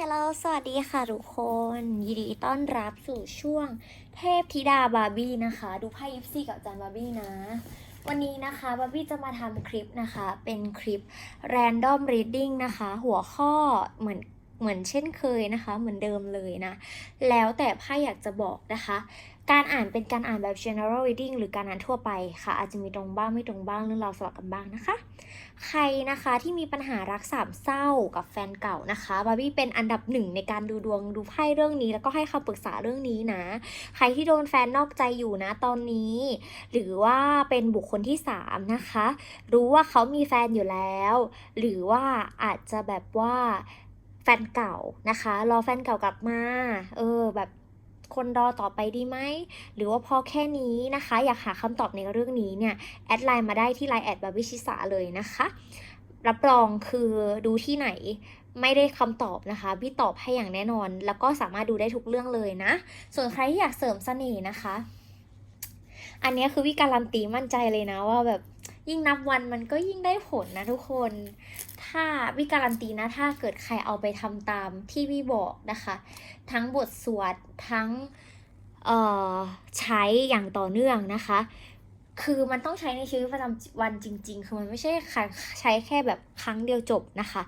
ฮลโลสวัสดีค่ะทุกคน ยินดีต้อนรับสู่ช่วงเทพธิดาบาร์บี้นะคะ ดูไพ่ยิปซีกับจานบาร์บี้นะ วันนี้นะคะบาร์บี้จะมาทำคลิปนะคะ เป็นคลิป Random Reading นะคะ หัวข้อเหมือนเหมือนเช่นเคยนะคะ เหมือนเดิมเลยนะ แล้วแต่ไพ่อยากจะบอกนะคะ การอ่านเป็นการอ่านแบบ general reading หรือการอ่านทั่วไปค่ะ อาจจะมีตรงบ้างไม่ตรงบ้างเรื่องราวสลับกันบ้างนะคะ ใครนะคะที่มีปัญหารักสามเศร้ากับแฟนเก่านะคะบาร์บี้เป็นอันดับหนึ่งในการดูดวงดูไพ่เรื่องนี้ แล้วก็ให้คำปรึกษาเรื่องนี้นะ ใครที่โดนแฟนนอกใจอยู่นะตอนนี้ หรือว่าเป็นบุคคลที่สามนะคะ รู้ว่าเขามีแฟนอยู่แล้ว หรือว่าอาจจะแบบว่าแฟนเก่านะคะ รอแฟนเก่ากลับมา เออแบบ คนรอต่อไปดีไหม หรือว่าพอแค่นี้นะคะ อยากหาคำตอบในเรื่องนี้เนี่ย แอดไลน์มาได้ที่ไลน์แอดบาบี้ชิสาเลยนะคะ รับรองคือดูที่ไหนไม่ได้คำตอบนะคะ พี่ตอบให้อย่างแน่นอน แล้วก็สามารถดูได้ทุกเรื่องเลยนะ ส่วนใครที่อยากเสริมเสน่ห์นะคะ อันนี้คือวิการันตีมั่นใจเลยนะว่าแบบ ยิ่งนับวันมันก็ยิ่งได้ผลนะทุกคน ถ้าวิการันตีนะ ถ้าเกิดใครเอาไปทำตามที่พี่บอกนะคะ ทั้งบทสวดทั้งเอ่อใช้อย่างต่อเนื่องนะคะ คือมันต้องใช้ในชีวิตประจำวันจริง ๆ คือมันไม่ใช่ใช้แค่แบบครั้งเดียวจบนะคะ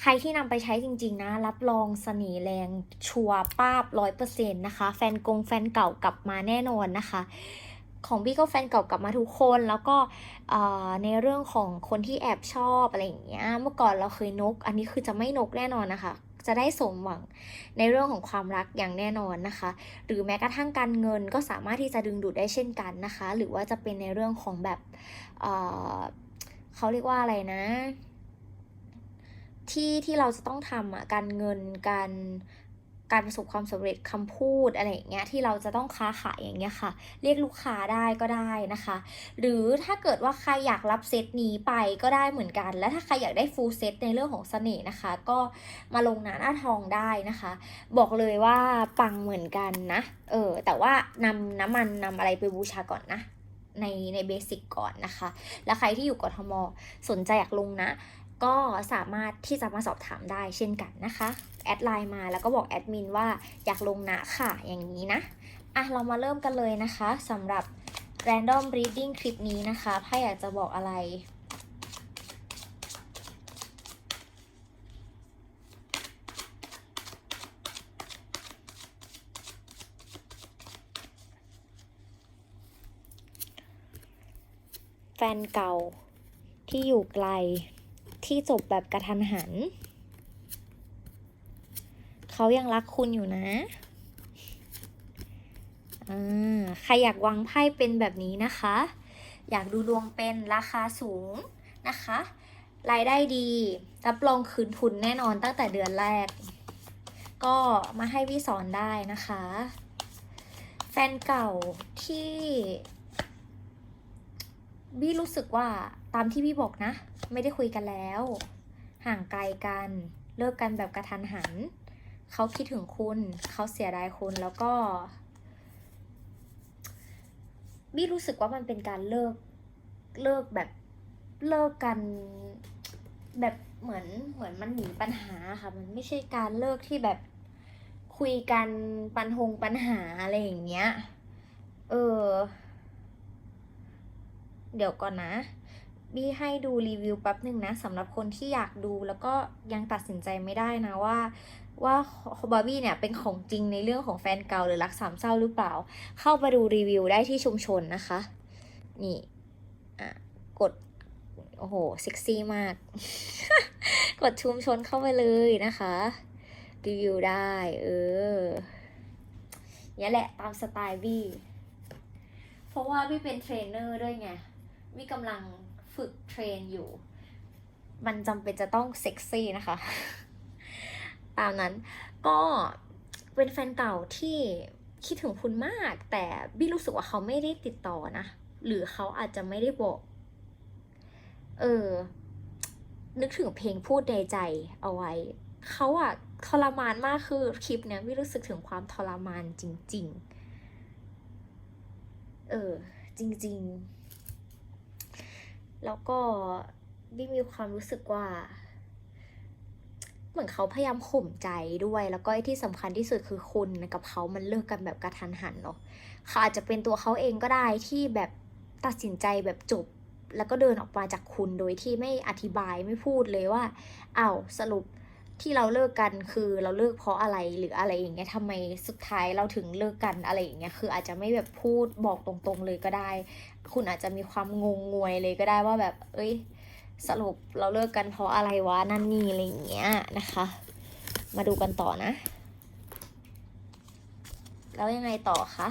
ใครที่นำไปใช้จริง ๆ นะ รับรองสน่ห์แรงชัวร์ป้าบร้อยเปอร์เซ็นต์นะคะ แฟนกงแฟนเก่ากลับมาแน่นอนนะคะ ของพี่ก็แฟนเก่ากลับมาทุกคนแล้วก็ในเรื่องของคนที่แอบชอบอะไรอย่างเงี้ยเมื่อก่อนเราเคยนก อันนี้คือจะไม่นกแน่นอนนะคะ จะได้สมหวังในเรื่องของความรักอย่างแน่นอนนะคะ หรือแม้กระทั่งการเงินก็สามารถที่จะดึงดูดได้เช่นกันนะคะ หรือว่าจะเป็นในเรื่องของแบบเเขาเรียกว่าอะไรนะ ที่ที่เราจะต้องทำอะการเงินการ การประสบความสำเร็จคำพูดอะไรอย่างเงี้ยที่เราจะต้องค้าขายอย่างเงี้ยค่ะ เรียกลูกค้าได้ก็ได้นะคะ หรือถ้าเกิดว่าใครอยากรับเซตนี้ไปก็ได้เหมือนกัน แล้วถ้าใครอยากได้ฟูลเซตในเรื่องของเสน่ห์นะคะ ก็มาลงหนาหน้าทองได้นะคะ บอกเลยว่าปังเหมือนกันนะเออแต่ว่านำน้ำมันนำอะไรไปบูชาก่อนนะในในเบสิกก่อนนะคะ แล้วใครที่อยู่กทมสนใจอยากลงนะ ก็สามารถที่จะมาสอบถามได้เช่นกันนะคะ แอดไลน์มาแล้วก็บอกแอดมินว่าอยากลงนะค่ะอย่างนี้นะ อะเรามาเริ่มกันเลยนะคะสำหรับ Random Reading คลิปนี้นะคะถ้าอยากจะบอกอะไร แฟนเก่าที่อยู่ไกล ที่จบแบบกระทันหัน เขายังรักคุณอยู่นะอ่ใครอยากวางไพ่เป็นแบบนี้นะคะ อยากดูดวงเป็นราคาสูงนะคะ รายได้ดีรับรองคืนทุนแน่นอนตั้งแต่เดือนแรก ก็มาให้พี่สอนได้นะคะ แฟนเก่าที่ บี้รู้สึกว่าตามที่บี้บอกนะ ไม่ได้คุยกันแล้ว ห่างไกลกันเลิกกันแบบกระทันหัน เขาคิดถึงคุณ เขาเสียดายคุณแล้วก็ บี้รู้สึกว่ามันเป็นการเลิกเลิกแบบเลิกกันแบบเหมือนเหมือนมันหนีปัญหาค่ะ มันไม่ใช่การเลิกที่แบบคุยกันปันหงปัญหาอะไรอย่างเงี้ย เออ เดี๋ยวก่อนนะบี้ให้ดูรีวิวแป๊บหนึ่งนะสำหรับคนที่อยากดูแล้วก็ยังตัดสินใจไม่ได้นะว่า ว่าบาร์บี้เนี่ยเป็นของจริงในเรื่องของแฟนเก่าหรือรักสามเศร้าหรือเปล่า เข้าไปดูรีวิวได้ที่ชุมชนนะคะ นี่อะกด โอ้โหเซ็กซี่มาก กดชุมชนเข้าไปเลยนะคะ รีวิวได้ เออเนี่ยแหละตามสไตล์บี้เพราะว่าพี่เป็นเทรนเนอร์ด้วยไง วิกำลังฝึกเทรนอยู่ มันจำเป็นจะต้องเซ็กซี่นะคะ ตามนั้นก็เป็นแฟนเก่าที่คิดถึงคุณมาก แต่บี้รู้สึกว่าเขาไม่ได้ติดต่อนะ หรือเขาอาจจะไม่ได้บอก เออ นึกถึงเพลงพูดในใจเอาไว้ เขาอะทรมานมากคือคลิปเนี้ยวิรู้สึกถึงความทรมานจริง ๆ เออ จริง ๆ แล้วก็บี้มีความรู้สึกว่า เหมือนเขาพยายามข่มใจด้วย แล้วก็ที่สำคัญที่สุดคือคุณกับเขามันเลิกกันแบบกระทันหันเนาะเขาอาจจะเป็นตัวเขาเองก็ได้ที่แบบตัดสินใจแบบจบ แล้วก็เดินออกมาจากคุณโดยที่ไม่อธิบายไม่พูดเลยว่าอ้าวสรุปที่เราเลิกกันคือเราเลิกเพราะอะไรหรืออะไรอย่างเงี้ยทำไมสุดท้ายเราถึงเลิกกันอะไรอย่างเงี้ยคืออาจจะไม่แบบพูดบอกตรงๆเลยก็ได้ คุณอาจจะมีความงงงวยเลยก็ได้ว่าแบบ เอ้ย สรุปเราเลิกกันเพราะอะไรวะ นั่นนี่อะไรอย่างเงี้ยนะคะ มาดูกันต่อนะ แล้วยังไงต่อคะ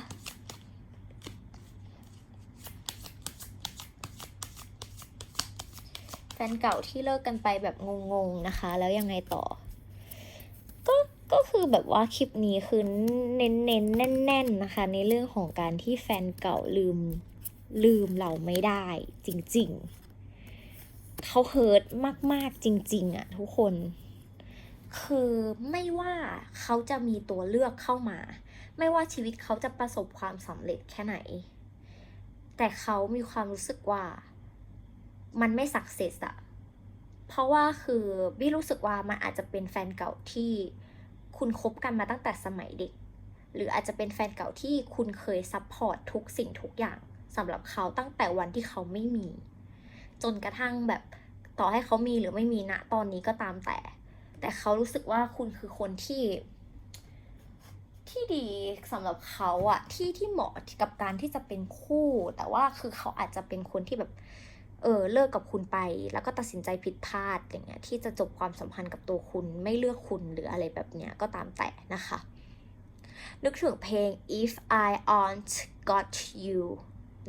แฟนเก่าที่เลิกกันไปแบบงงๆนะคะ แล้วยังไงต่อ ก็ก็คือแบบว่าคลิปนี้คือเน้นเน้นๆแน่น ๆนะคะ ในเรื่องของการที่แฟนเก่าลืม ลืมเราไม่ได้จริงๆ เขาเฮิร์ตมากๆจริง ๆอะทุกคน คือไม่ว่าเขาจะมีตัวเลือกเข้ามา ไม่ว่าชีวิตเขาจะประสบความสำเร็จแค่ไหน แต่เขามีความรู้สึกว่ามันไม่สักเซสอะเพราะว่าคือบี้รู้สึกว่ามันอาจจะเป็นแฟนเก่าที่คุณคบกันมาตั้งแต่สมัยเด็ก หรืออาจจะเป็นแฟนเก่าที่คุณเคยซัพพอร์ตทุกสิ่งทุกอย่าง สำหรับเขาตั้งแต่วันที่เขาไม่มี จนกระทั่งแบบต่อให้เขามีหรือไม่มีณตอนนี้ก็ตามแต่ แต่เขารู้สึกว่าคุณคือคนที่ ที่ดีสำหรับเขาอะที่ที่เหมาะกับการที่จะเป็นคู่ แต่ว่าคือเขาอาจจะเป็นคนที่แบบเออเลิกกับคุณไป แล้วก็ตัดสินใจผิดพลาดอย่างเงี้ยที่จะจบความสัมพันธ์กับตัวคุณไม่เลือกคุณหรืออะไรแบบเนี้ยก็ตามแต่นะคะ นึกถึงเพลง if I aren't got you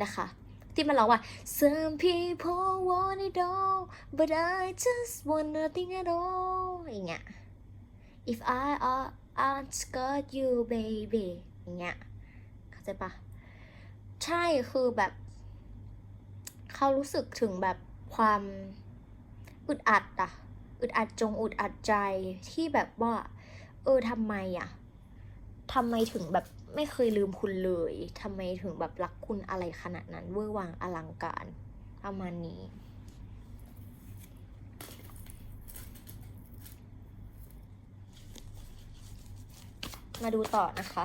นะคะ ที่มันร้องว่า some people want it all but I just want nothing at all อย่างเงี้ย if I aren't got you baby อย่างเงี้ยเข้าใจปะใช่คือแบบ เขารู้สึกถึงแบบความอึดอัดอะอึดอัดจงอึดอัดใจที่แบบว่า เออทำไมอะทำไมถึงแบบ ไม่เคยลืมคุณเลยทำไมถึงแบบรักคุณอะไรขนาดนั้น เวอร์วังอลังการประมาณนี้มาดูต่อนะคะ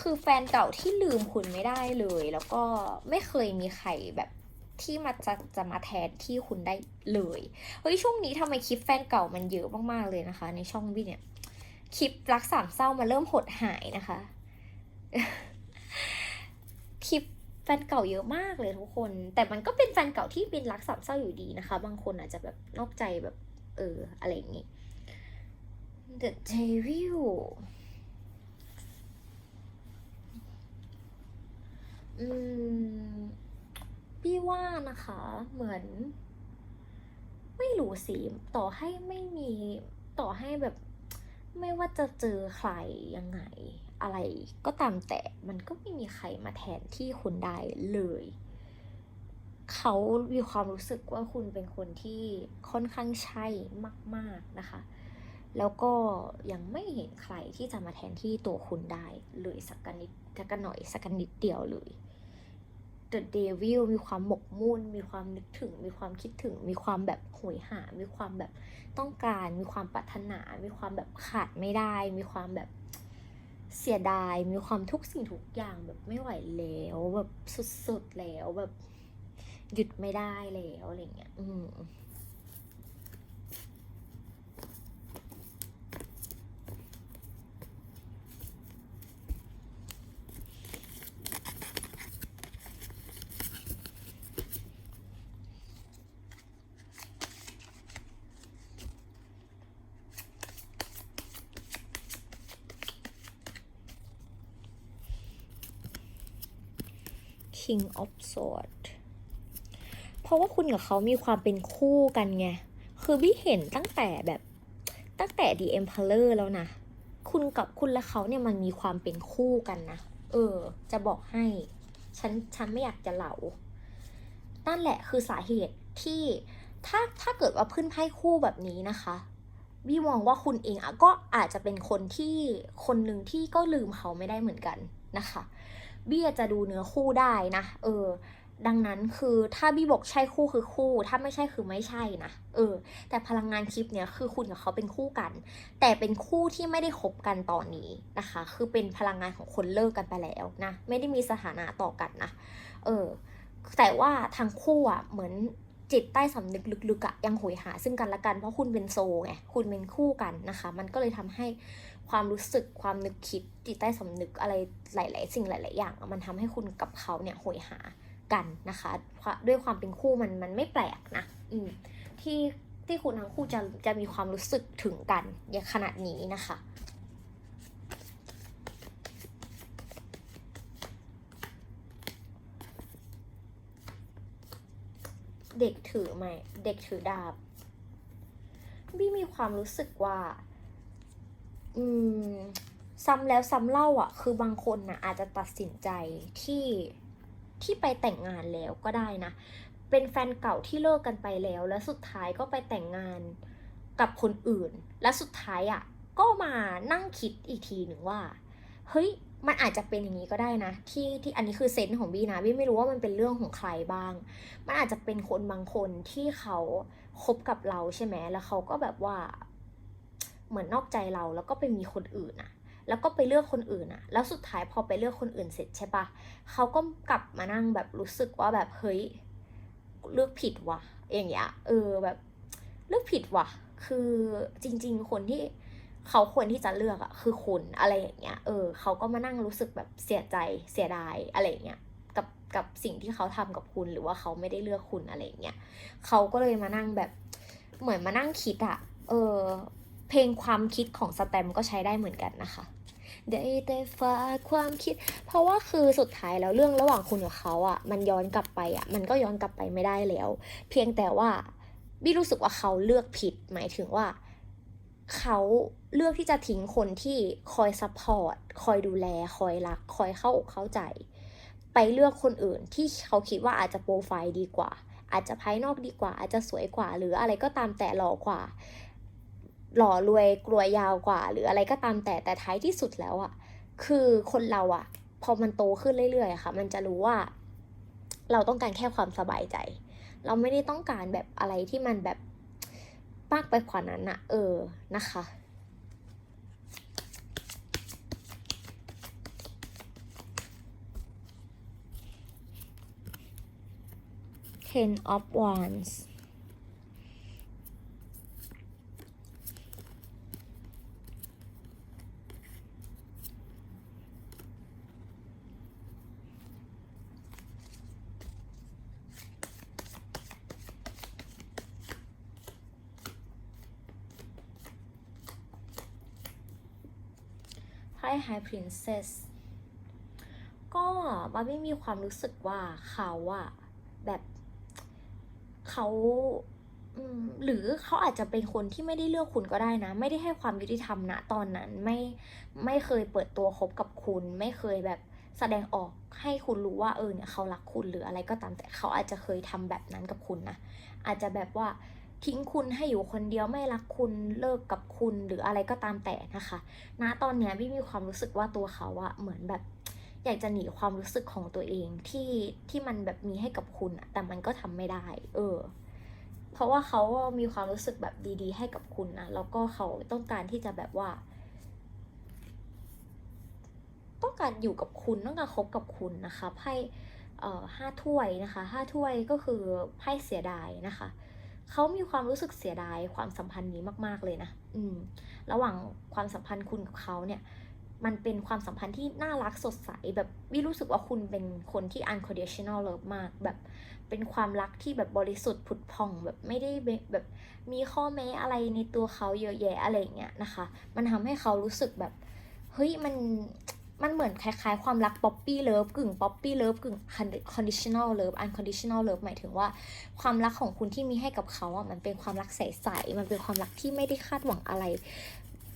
คือแฟนเก่าที่ลืมคุณไม่ได้เลย แล้วก็ไม่เคยมีใครแบบที่มาจะจะมาแทนที่คุณได้เลย เฮ้ยช่วงนี้ทำไมคลิปแฟนเก่ามันเยอะมากๆเลยนะคะ ในช่องวิเนี่ย คลิปรักสามเศร้ามาเริ่มหดหายนะคะ คลิปแฟนเก่าเยอะมากเลยทุกคน แต่มันก็เป็นแฟนเก่าที่เป็นรักสามเศร้าอยู่ดีนะคะ บางคนอาจจะแบบนอกใจแบบ เออ อะไรอย่างงี้ The Devil อืมพี่ว่านะคะ เหมือน ไม่รู้สิ ต่อให้ไม่มี ต่อให้แบบ ไม่ว่าจะเจอใครยังไง อะไรก็ตามแต่มันก็ไม่มีใครมาแทนที่คุณได้เลย เขามีความรู้สึกว่าคุณเป็นคนที่ค่อนข้างใช่มาก ๆนะคะ แล้วก็ยังไม่เห็นใครที่จะมาแทนที่ตัวคุณได้เลยสักนิดสักกะหน่อยสักนิดเดียวเลย The Devil มีความหมกมุ่น มีความนึกถึง มีความคิดถึง มีความแบบโหยหา มีความแบบต้องการ มีความปรารถนา มีความแบบขาดไม่ได้ มีความแบบ เสียดายมีความทุกสิ่งทุกอย่างแบบไม่ไหวแล้วแบบสุดๆแล้วแบบหยุดไม่ได้แล้วอะไรเงี้ย อืม King of Swords เพราะว่าคุณกับเขามีความเป็นคู่กันไง คือบี้เห็นตั้งแต่แบบตั้งแต่ The Emperor แล้วนะ คุณกับคุณและเขาเนี่ยมันมีความเป็นคู่กันนะ เออ จะบอกให้ ฉัน ฉันไม่อยากจะเหลานั่นแหละคือสาเหตุที่ถ้าถ้าเกิดว่าพื้นไพ่คู่แบบนี้นะคะบี้มองว่าคุณเองอะก็อาจจะเป็นคนที่คนหนึ่งที่ก็ลืมเขาไม่ได้เหมือนกันนะคะ บี้จะดูเนื้อคู่ได้นะเออ ดังนั้นคือถ้าบี้บอกใช่คู่คือคู่ ถ้าไม่ใช่คือไม่ใช่นะเออ แต่พลังงานคลิปเนี้ยคือคุณกับเขาเป็นคู่กัน แต่เป็นคู่ที่ไม่ได้คบกันตอนนี้นะคะ คือเป็นพลังงานของคนเลิกกันไปแล้วนะไม่ได้มีสถานะต่อกันนะเออแต่ว่าทั้งคู่อะเหมือนจิตใต้สำนึกลึกๆอะยังโหยหาซึ่งกันและกันเพราะคุณเป็นโซไงคุณเป็นคู่กันนะคะ มันก็เลยทำให้ ความรู้สึกความนึกคิดจิตใต้สำนึกอะไรหลาย ๆ สิ่งหลาย ๆ อย่าง มันทำให้คุณกับเขาเนี่ยโหยหากันนะคะเพราะด้วยความเป็นคู่มันมันไม่แปลกนะอืมที่ที่คุณทั้งคู่จะจะมีความรู้สึกถึงกันอย่างขนาดนี้นะคะเด็กถือไหมเด็กถือดาบบี้มีความรู้สึกว่า อืมซ้ำแล้วซ้ำเล่าอะ คือบางคนน่ะอาจจะตัดสินใจที่ที่ไปแต่งงานแล้วก็ได้นะ เป็นแฟนเก่าที่เลิกกันไปแล้ว แล้วสุดท้ายก็ไปแต่งงานกับคนอื่น และสุดท้ายอะ ก็มานั่งคิดอีกทีหนึ่งว่า เฮ้ย มันอาจจะเป็นอย่างนี้ก็ได้นะ ที่ที่อันนี้คือเซนส์ของบีนะบีไม่รู้ว่ามันเป็นเรื่องของใครบ้าง มันอาจจะเป็นคนบางคนที่เขาคบกับเราใช่ไหมแล้วเขาก็แบบว่า เหมือนนอกใจเราแล้วก็ไปมีคนอื่นอะแล้วก็ไปเลือกคนอื่นอะแล้วสุดท้ายพอไปเลือกคนอื่นเสร็จใช่ปะเขาก็กลับมานั่งแบบรู้สึกว่าแบบเฮ้ยเลือกผิดว่ะอย่างเงี้ยเออแบบเลือกผิดว่ะ คือจริง ๆ คนที่เขาควรที่จะเลือกอะคือคุณอะไรอย่างเงี้ย เออเขาก็มานั่งรู้สึกแบบเสียใจเสียดายอะไรอย่างเงี้ยกับกับสิ่งที่เขาทำกับคุณหรือว่าเขาไม่ได้เลือกคุณอะไรอย่างเงี้ยเขาก็เลยมานั่งแบบเหมือนมานั่งคิดอะเออ เพลงความคิดของสแตมก็ใช้ได้เหมือนกันนะคะได้แต่ฝากความคิด เพราะว่าคือสุดท้ายแล้วเรื่องระหว่างคุณกับเขาอะ่ะ มันย้อนกลับไปอะ่ะ มันก็ย้อนกลับไปไม่ได้แล้ว เพียงแต่ว่าบี้รู้สึกว่าเขาเลือกผิด หมายถึงว่า เขาเลือกที่จะทิ้งคนที่คอยซัพพอร์ตคอยดูแล คอยรัก คอยเข้าอกเข้าใจ ไปเลือกคนอื่นที่เขาคิดว่าอาจจะโปรไฟล์ดีกว่า อาจจะภายนอกดีกว่า อาจจะสวยกว่า หรืออะไรก็ตามแต่หล่อกว่า หล่อรวยกลัวยาวกว่า หรืออะไรก็ตามแต่แต่ท้ายที่สุดแล้วอะ่ะคือคนเราอะ่ะพอมันโตขึ้นเรื่อยๆค่ะ มันจะรู้ว่า เราต้องการแค่ความสบายใจ เราไม่ได้ต้องการแบบอะไรที่มันแบบมากไปกว่านั้นอะเออนะคะ Ten of Wands ไพ่ High Princess ก็บาร์บี้มีความรู้สึกว่าเขาอะแบบเขาหรือเขาอาจจะเป็นคนที่ไม่ได้เลือกคุณก็ได้นะ ไม่ได้ให้ความยุติธรรมณตอนนั้นไม่ไม่เคยเปิดตัวคบกับคุณ ไม่เคยแบบแสดงออกให้คุณรู้ว่าเออเนี่ยเขารักคุณหรืออะไรก็ตามแต่เขาอาจจะเคยทำแบบนั้นกับคุณนะอาจจะแบบว่า ทิ้งคุณให้อยู่คนเดียวไม่รักคุณเลิกกับคุณหรืออะไรก็ตามแต่นะคะณตอนเนี้ยพี่มีความรู้สึกว่าตัวเขาอะเหมือนแบบอยากจะหนีความรู้สึกของตัวเองที่ที่มันแบบมีให้กับคุณอะแต่มันก็ทำไม่ได้ เออ เพราะว่าเขามีความรู้สึกแบบดี ๆ ให้กับคุณนะแล้วก็เขาต้องการที่จะแบบว่าต้องการอยู่กับคุณต้องการคบกับคุณนะคะไพ่เอ่อห้าถ้วยนะคะห้าถ้วยก็คือไพ่เสียดายนะคะ เขามีความรู้สึกเสียดายความสัมพันธ์นี้มาก ๆเลยนะอืมระหว่างความสัมพันธ์คุณกับเขาเนี่ย มันเป็นความสัมพันธ์ที่น่ารักสดใสแบบวิรู้สึกว่าคุณเป็นคนที่ unconditional love มาก แบบเป็นความรักที่แบบบริสุทธิ์ผุดผ่องแบบไม่ได้แบบมีข้อแม้อะไรในตัวเขาเยอะแยะอะไรอย่างเงี้ยนะคะ มันทำให้เขารู้สึกแบบเฮ้ยมัน มันเหมือนคล้ายๆ ความรักป๊อปปี้เลิฟกึ่งป๊อปปี้เลิฟกึ่ง conditional love unconditional love หมายถึงว่า ความรักของคุณที่มีให้กับเขาอะมันเป็นความรักใสๆมันเป็นความรักที่ไม่ได้คาดหวังอะไร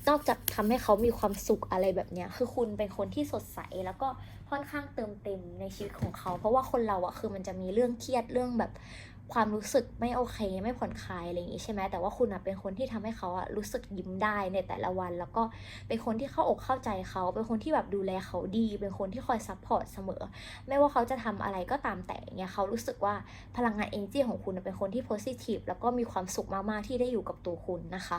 นอกจากทำให้เขามีความสุขอะไรแบบเนี้ยคือคุณเป็นคนที่สดใสแล้วก็ค่อนข้างเติมเต็มในชีวิตของเขา เพราะว่าคนเราอะคือมันจะมีเรื่องเครียดเรื่องแบบ ความรู้สึกไม่โอเค ไม่ผ่อนคลายอะไรอย่างงี้ใช่ไหมแต่ว่าคุณอะเป็นคนที่ทำให้เขาอะรู้สึกยิ้มได้ในแต่ละวัน แล้วก็เป็นคนที่เข้าอกเข้าใจเขา เป็นคนที่แบบดูแลเขาดี เป็นคนที่คอยซัพพอร์ตเสมอ ไม่ว่าเขาจะทำอะไรก็ตามแต่เงี้ยเขารู้สึกว่าพลังงานเอเจของคุณเป็นคนที่โพสิทีฟแล้วก็มีความสุขมากๆที่ได้อยู่กับตัวคุณนะคะ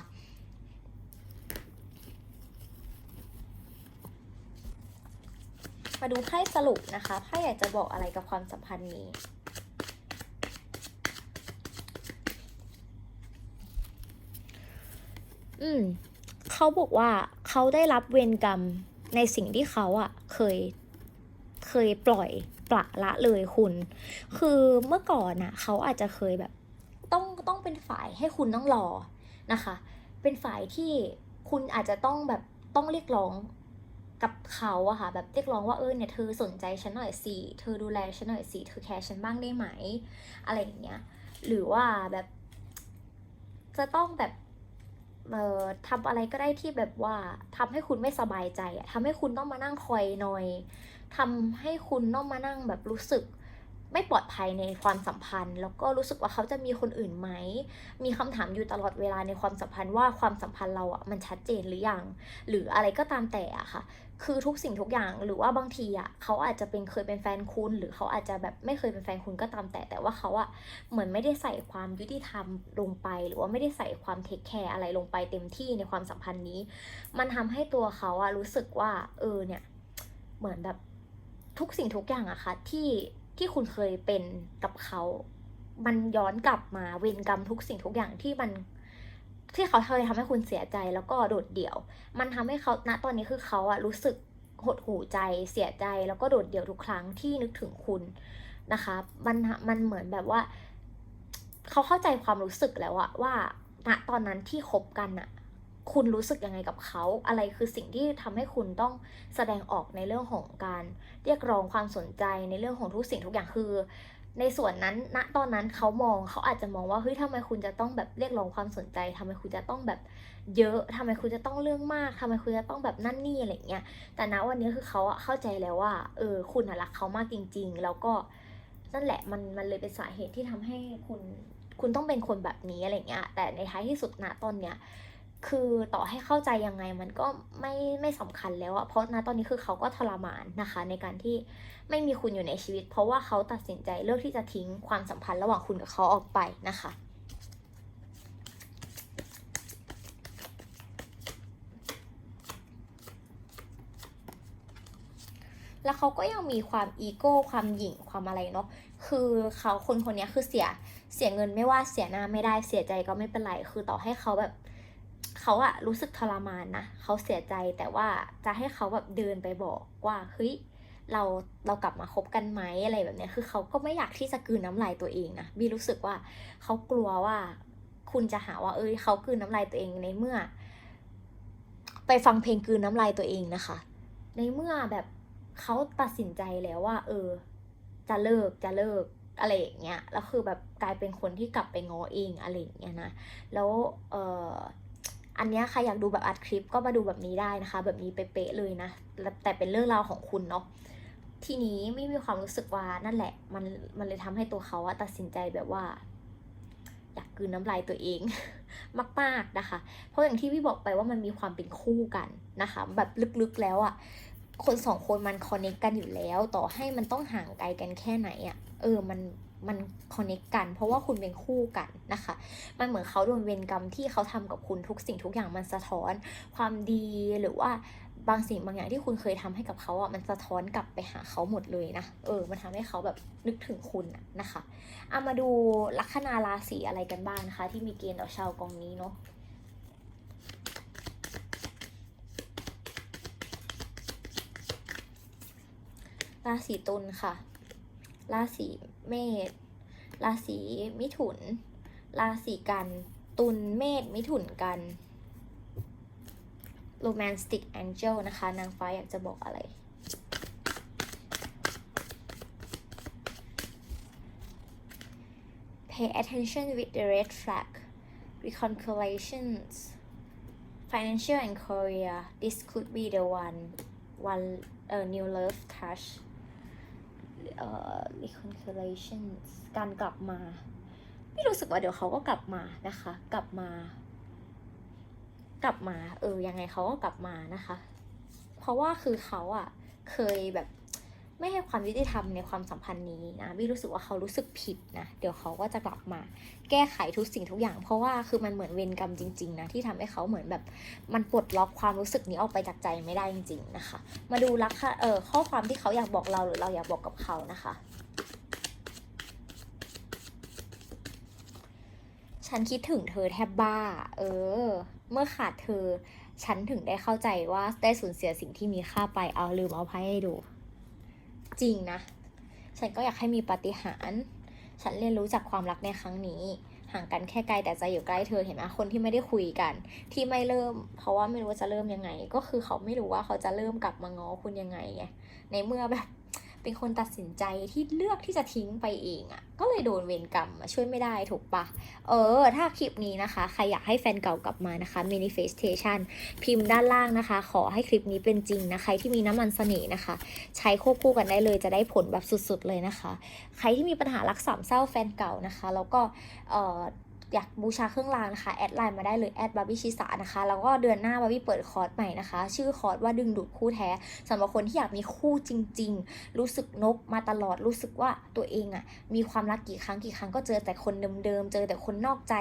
มาดูไพ่สรุปนะคะไพ่อยากจะบอกอะไรกับความสัมพันธ์นี้ อืมเขาบอกว่าเขาได้รับเวรกรรมในสิ่งที่เขาอะเคยเคยปล่อยปละละเลยคุณ คือเมื่อก่อนอะเขาอาจจะเคยแบบ ต้องต้องเป็นฝ่ายให้คุณต้องรอนะคะ เป็นฝ่ายที่คุณอาจจะต้องแบบต้องเรียกร้องกับเขาอะค่ะแบบเรียกร้องว่าเออเนี่ยเธอสนใจฉันหน่อยสิเธอดูแลฉันหน่อยสิเธอแคร์ฉันบ้างได้ไหม อะไรอย่างเงี้ย หรือว่าแบบ จะต้องแบบ เอ่อทำอะไรก็ได้ที่แบบว่าทำให้คุณไม่สบายใจอะทำให้คุณต้องมานั่งคอยนอยทำให้คุณต้องมานั่งแบบรู้สึก ไม่ปลอดภัยในความสัมพันธ์ แล้วก็รู้สึกว่าเขาจะมีคนอื่นไหม มีคำถามอยู่ตลอดเวลาในความสัมพันธ์ว่าความสัมพันธ์เราอะมันชัดเจนหรือยัง หรืออะไรก็ตามแต่อะค่ะ คือทุกสิ่งทุกอย่างหรือว่าบางทีอะเขาอาจจะเป็นเคยเป็นแฟนคุณ หรือเขาอาจจะแบบไม่เคยเป็นแฟนคุณก็ตามแต่ แต่ว่าเขาอะเหมือนไม่ได้ใส่ความยุติธรรมลงไป หรือว่าไม่ได้ใส่ความเทคแคร์อะไรลงไปเต็มที่ในความสัมพันธ์นี้ มันทำให้ตัวเขาอะรู้สึกว่าเออเนี่ยเหมือนแบบทุกสิ่งทุกอย่างอะค่ะที่ ที่คุณเคยเป็นกับเขา มันย้อนกลับมาเวรกรรมทุกสิ่งทุกอย่างที่มันที่เขาเคยทำให้คุณเสียใจแล้วก็โดดเดี่ยว มันทำให้เขาณตอนนี้คือเขาอะรู้สึกหดหูใจเสียใจแล้วก็โดดเดี่ยวทุกครั้งที่นึกถึงคุณนะคะ มันมันเหมือนแบบว่า เขาเข้าใจความรู้สึกแล้วอะว่าณตอนนั้นที่คบกันอะ คุณรู้สึกยังไงกับเขา อะไรคือสิ่งที่ทำให้คุณต้องแสดงออกในเรื่องของการเรียกร้องความสนใจในเรื่องของทุกสิ่งทุกอย่างคือ ในส่วนนั้นณตอนนั้นเขามองเขาอาจจะมองว่าเฮ้ยทำไมคุณจะต้องแบบเรียกร้องความสนใจทำไมคุณจะต้องแบบเยอะทำไมคุณจะต้องเรื่องมากทำไมคุณจะต้องแบบนั่นนี่อะไรเงี้ยแต่ณวันนี้คือเขาอะเข้าใจแล้วว่าเออคุณรักเขามากจริง ๆ แล้วก็นั่นแหละมันมันเลยเป็นสาเหตุที่ทำให้คุณคุณต้องเป็นคนแบบนี้อะไรเงี้ยแต่ในท้ายที่สุดณตอนเนี้ย คือต่อให้เข้าใจยังไงมันก็ไม่ไม่สำคัญแล้วอะเพราะณตอนนี้คือเขาก็ทรมานนะคะ ในการที่ไม่มีคุณอยู่ในชีวิต เพราะว่าเขาตัดสินใจเลือกที่จะทิ้งความสัมพันธ์ระหว่างคุณกับเขาออกไปนะคะแล้วเขาก็ยังมีความอีโก้ความหยิ่งความอะไรเนาะ คือเขาคนคนนี้คือเสียเสียเงินไม่ว่าเสียหน้าไม่ได้เสียใจก็ไม่เป็นไร คือต่อให้เขาแบบ เขาอะรู้สึกทรมานนะเขาเสียใจแต่ว่าจะให้เขาแบบเดินไปบอกว่าเฮ้ยเราเรากลับมาคบกันไหมอะไรแบบเนี้ยคือเขาก็ไม่อยากที่จะกืนน้ำลายตัวเองนะบีรู้สึกว่าเขากลัวว่าคุณจะหาว่า เอ้ยเขากืนน้ำลายตัวเองในเมื่อ ไปฟังเพลงกืนน้ำลายตัวเองนะคะ ในเมื่อแบบเขาตัดสินใจแล้วว่า เออ จะเลิกจะเลิกอะไรอย่างเงี้ยแล้วคือแบบกลายเป็นคนที่กลับไปง้อเองอะไรอย่างเงี้ยนะแล้วเออ อันเนี้ยใครอยากดูแบบอัดคลิปก็มาดูแบบนี้ได้นะคะ แบบนี้เป๊ะเลยนะ แต่เป็นเรื่องราวของคุณเนาะทีนี้ไม่มีความรู้สึกว่านั่นแหละ มันมันเลยทำให้ตัวเขาอะตัดสินใจแบบว่า อยากกืนน้ำลายตัวเอง มากๆนะคะ เพราะอย่างที่พี่บอกไปว่ามันมีความเป็นคู่กันนะคะ แบบลึกๆแล้วอะคนสองคนมันคอนเนคกันอยู่แล้ว ต่อให้มันต้องห่างไกลกันแค่ไหนอะเออมัน มันคอนเนคกัน เพราะว่าคุณเป็นคู่กันนะคะ มันเหมือนเขาโดนเวรกรรมที่เขาทำกับคุณทุกสิ่งทุกอย่างมันสะท้อน ความดีหรือว่าบางสิ่งบางอย่างที่คุณเคยทำให้กับเขาอะมันสะท้อนกลับไปหาเขาหมดเลยนะ เออ มันทำให้เขาแบบนึกถึงคุณนะคะเอามาดูลัคนาราศีอะไรกันบ้างนะคะ ที่มีเกณฑ์ต่อชาวกองนี้เนาะราศีตุลค่ะ ราศีเมษ ราศีมิถุน ราศีกัน ตุลเมษมิถุนกัน romantic angel นะคะ นางฟ้าอยากจะบอกอะไร pay attention with the red flag reconciliations financial and career this could be the one one a new love touch เอ่อ reconciliation การกลับมาพี่รู้สึกว่าเดี๋ยวเขาก็กลับมานะคะ กลับมา กลับมา เออยังไงเขาก็กลับมานะคะ เพราะว่าคือเขาอะ เคยแบบ ไม่ให้ความยุติธรรมในความสัมพันธ์นี้นะบี้รู้สึกว่าเขารู้สึกผิดนะ เดี๋ยวเขาก็จะกลับมา แก้ไขทุกสิ่งทุกอย่าง เพราะว่าคือมันเหมือนเวรกรรมจริงๆนะที่ทำให้เขาเหมือนแบบมันปลดล็อกความรู้สึกนี้ออกไปจากใจไม่ได้จริง ๆนะคะ มาดูลักค่ะเออข้อความที่เขาอยากบอกเราหรือเราอยากบอกกับเขานะคะ ฉันคิดถึงเธอแทบบ้า เออ เมื่อขาดเธอ ฉันถึงได้เข้าใจว่าได้สูญเสียสิ่งที่มีค่าไปเอาลืมเอาไพ่ให้ดู จริงนะ ฉันก็อยากให้มีปาฏิหาริย์ ฉันเรียนรู้จากความรักในครั้งนี้ ห่างกันแค่ไกลแต่ใจอยู่ใกล้เธอเห็นไหมคนที่ไม่ได้คุยกัน ที่ไม่เริ่ม เพราะว่าไม่รู้ว่าจะเริ่มยังไง ก็คือเขาไม่รู้ว่าเขาจะเริ่มกลับมาง้อคุณยังไงไง ในเมื่อแบบ เป็นคนตัดสินใจที่เลือกที่จะทิ้งไปเองอะ่ะ ก็เลยโดนเวรกรรมช่วยไม่ได้ถูกปะ เออ ถ้าคลิปนี้นะคะ ใครอยากให้แฟนเก่ากลับมานะคะ manifestation พิมพ์ด้านล่างนะคะ ขอให้คลิปนี้เป็นจริงนะ ใครที่มีน้ำมันเสน่ห์นะคะ ใช้ควบคู่กันได้เลยจะได้ผลแบบสุดๆเลยนะคะ ใครที่มีปัญหารักสามเศร้าแฟนเก่านะคะ แล้วก็เออ อยากบูชาเครื่องรางนะคะ แอดไลน์มาได้เลยแอดบาร์บี้ชิสานะคะ แล้วก็เดือนหน้าบาร์บี้เปิดคอร์สใหม่นะคะ ชื่อคอร์สว่าดึงดูดคู่แท้สำหรับคนที่อยากมีคู่จริง ๆ รู้สึกนกมาตลอดรู้สึกว่าตัวเองอะมีความรักกี่ครั้งกี่ครั้งก็เจอแต่คนเดิมๆเจอแต่คนนอกใจ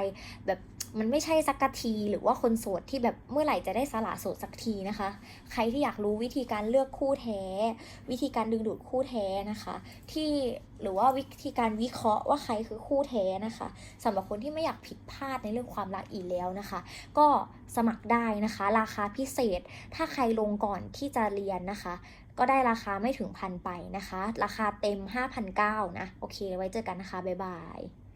แบบมันไม่ใช่สักที หรือว่าคนโสดที่แบบเมื่อไหร่จะได้สละโสดสักทีนะคะ ใครที่อยากรู้วิธีการเลือกคู่แท้ วิธีการดึงดูดคู่แท้นะคะ ที่หรือว่าวิธีการวิเคราะห์ว่าใครคือคู่แท้นะคะสำหรับคนที่ไม่อยากากผิดพลาดในเรื่องความรักอีกแล้วนะคะ ก็สมัครได้นะคะ ราคาพิเศษ ถ้าใครลงก่อนที่จะเรียนนะคะ ก็ได้ราคาไม่ถึงพันไปนะคะ ราคาเต็ม 5,900นะ โอเค ไว้เจอกันนะคะ บ๊ายบาย